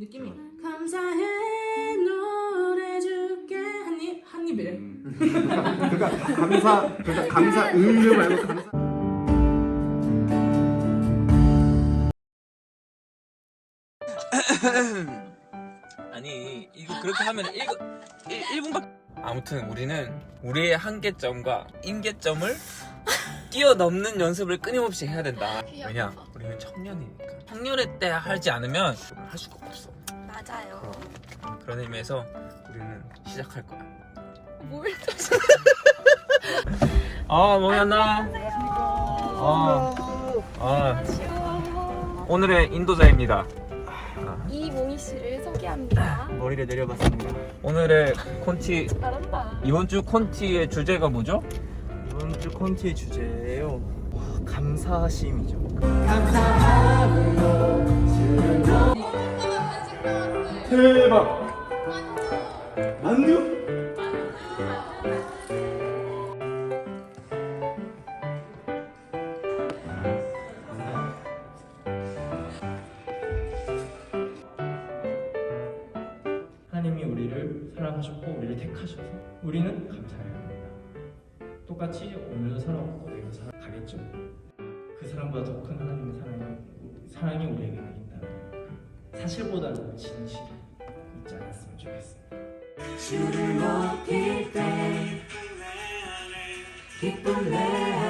느낌이 감사해 노래 줄게. 한입 한입이래 음. 그러니까 감사 그러니까 감사 음료 말고 감사. 아니 이거 그렇게 하면 1, 1, 분밖에 아무튼 우리는 우리의 한계점과 임계점을 뛰어넘는 연습을 끊임없이 해야 된다 왜냐 우리는 청년이니까 청년의 때 하지 않으면 할 수가 없어 맞아요. 그런 의미에서 우리는 시작할 거야 뭘아 뭐였나 아, 아. 오늘의 인도자입니다 이몽희 씨를 소개합니다. 머리를 내려봤습니다. 오늘의 콘티 잘한다. 이번 주 콘티의 주제가 뭐죠? 이번 주 콘티의 주제예요. 와, 감사심이죠. 대박. 만두? 하나님이 우리를 사랑하셨고 우리를 택하셔서 우리는 합니다. 똑같이 오늘도 사랑하고 내일도 살아가겠죠. 그 사랑보다 더 큰 하나님의 사랑이, 사랑이 우리에게는 있다는 그 사실보다 는 진실이 있지 않았으면 좋겠습니다. 자매님들만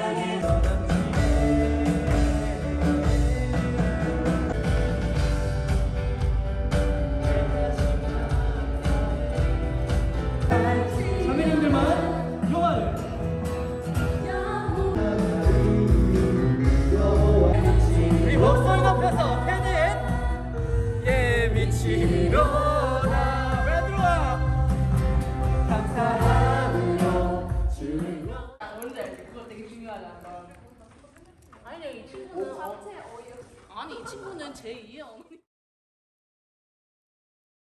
감사함으로 아니 이 친구는 아니 이 친구는 제2의 어머니